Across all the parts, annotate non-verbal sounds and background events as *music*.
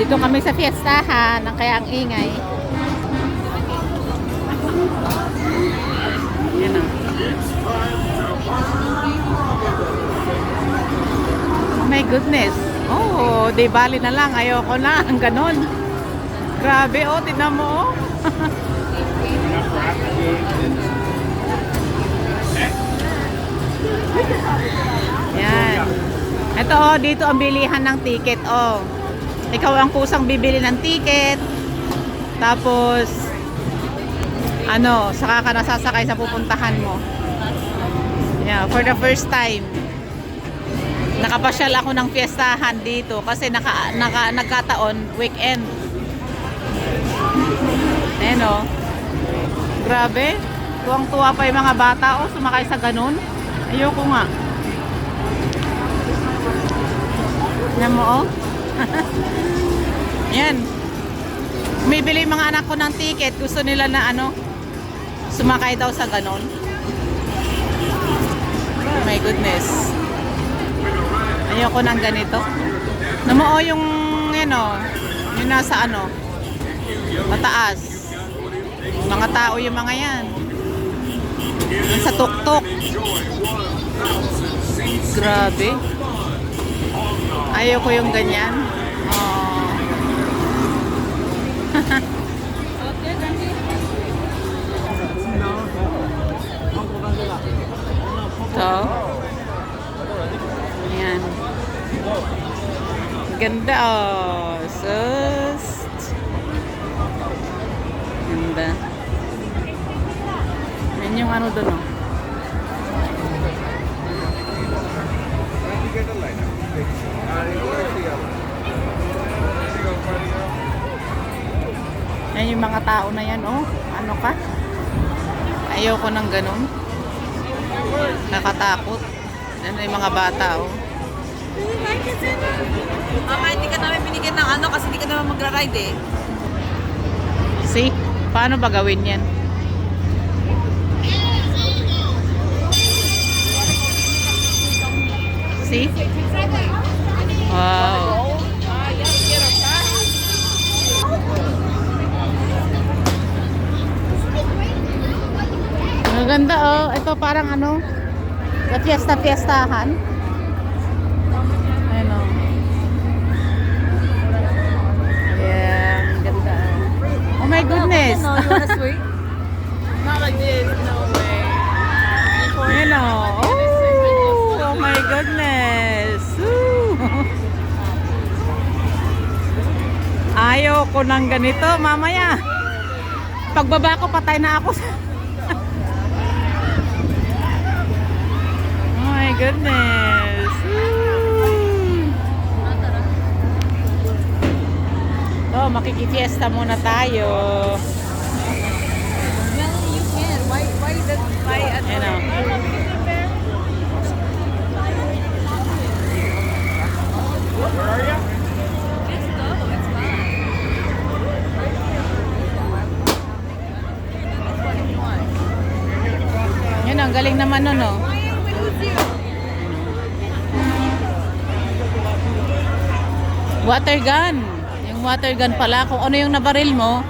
Dito kami sa fiestahan, ang kaya ang ingay. Yan o. Oh my goodness. Oh, di bali na lang. Ayoko na. Ang ganon. Grabe, oh. Tignan mo, oh. *laughs* Yan. Ito, oh. Dito ang bilihan ng ticket, oh. Ikaw ang kusang bibili ng ticket. Tapos, ano, saka ka nasasakay sa pupuntahan mo. Yeah, for the first time. Nakapasyal ako ng fiestahan dito kasi naka, naka, nagkataon weekend. Ayan o. Grabe. Tuwang-tuwa pa yung mga bata o sumakay sa ganun. Ayoko nga. *laughs* Yan mo o. Yan. Bumibili mga anak ko ng ticket. Gusto nila na ano, sumakay daw sa ganun. Oh my goodness. Ayoko ng ganito. Namuo yung, ano, yung nasa ano, mataas. Mga tao yung mga yan. Yung sa tuktok. Grabe. Ayoko yung ganyan. Oh. So, *laughs* Ayan. Ganda oh. Sus. Ganda. Yan yung ano doon oh. Tao na yan oh. Ano ka? Ayoko ng ganun. Nakatakot. Yan yung mga bata oh. Mama, hindi ka namin binigyan ng ano kasi hindi ka naman magra-ride eh. See? Paano ba gawin yan? See? Wow. Maganda oh. Ito parang ano, sa fiesta-fiestahan. Ayun oh. Yeah, ganda oh. Oh my goodness. No, you *laughs* wanna swing? Not like this, no way. Ayan o. Oh, oh my goodness. Woo. *laughs* Ayaw ko ng ganito mamaya. Pagbaba ko, patay na ako. oh *laughs* Oh, makikifiesta muna tayo. Melanie, you can. Why, why did why at Ayan o. Just go, it's fine. You. Yun, ang galing naman nun, oh. Are with you? Water gun. Water gun pala, kung ano yung nabaril mo,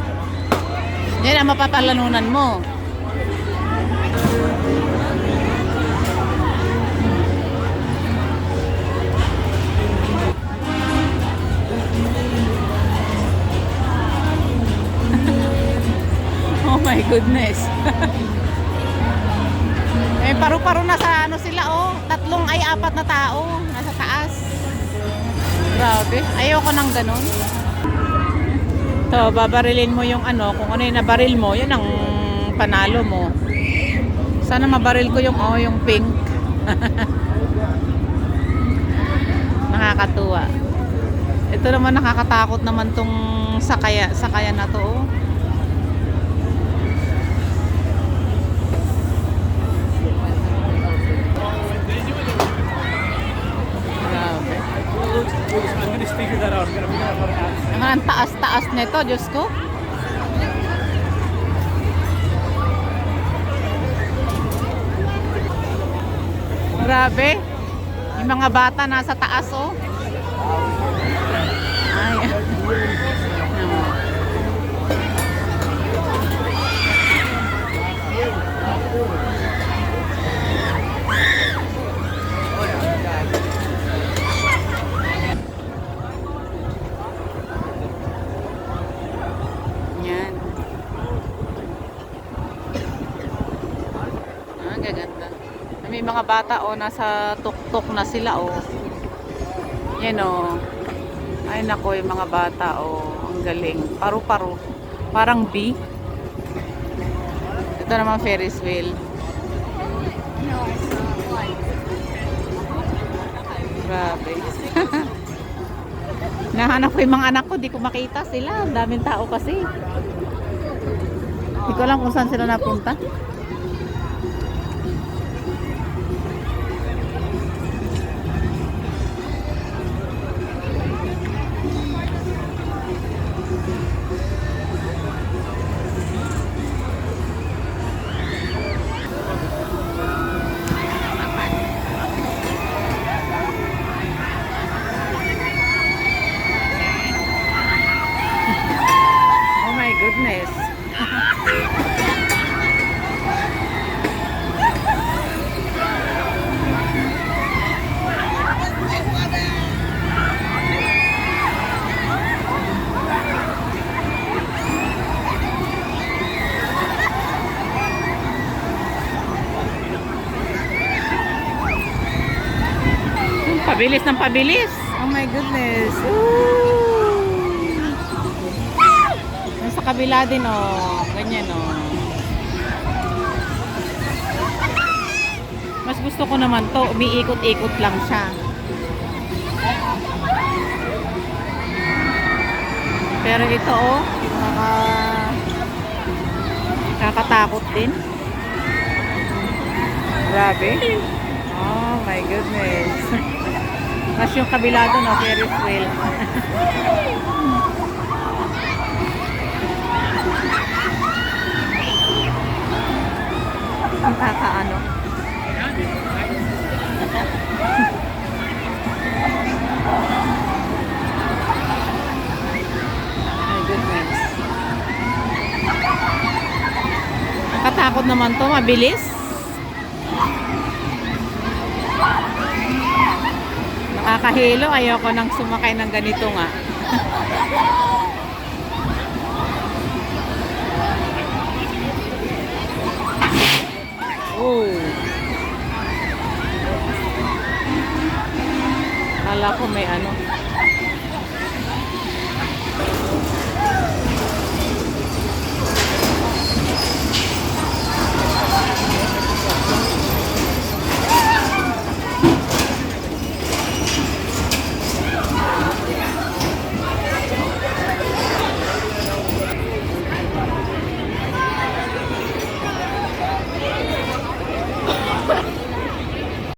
yan ang mapapalanunan mo. *laughs* oh my goodness. *laughs* eh, paru-paro na sa ano sila, oh. Tatlong ay apat na tao. Nasa taas. Grabe. Ayoko ng ganun. To, babarilin mo yung ano, kung ano yung nabaril mo, yun ang panalo mo. Sana mabaril ko yung, oh, yung pink. *laughs* Nakakatuwa. Ito naman nakakatakot naman tong sakaya, sakaya na to. oh. I'm gonna figure that out. I'm gonna figure out how to Ang ang taas-taas nito, Diyos ko. Grabe. Yung mga bata nasa taas, oh. Mga bata oh, nasa tuktok na sila oh. Yan oh. Ay nako, yung mga bata oh, ang galing. Paru-paro. Parang bee. Ito naman Ferris wheel. Grabe. *laughs* Nahanap ko yung mga anak ko, di ko makita sila. Ang daming tao kasi. Hindi ko alam kung saan sila napunta. Goodness. Pabilis ng pabilis. Oh my goodness. Ooh. Kabila din oh. Ganyan oh. Mas gusto ko naman to, umiikot-ikot lang siya. Pero ito oh, naka kakatakot din. Grabe. Oh my goodness. *laughs* Mas yung kabila doon, oh, Ferris *laughs* wheel. Ang kakaano. My. Nakatakot naman to, mabilis. Nakakahilo, ayoko nang sumakay ng ganito nga. *laughs* Oh. Kala ko may ano.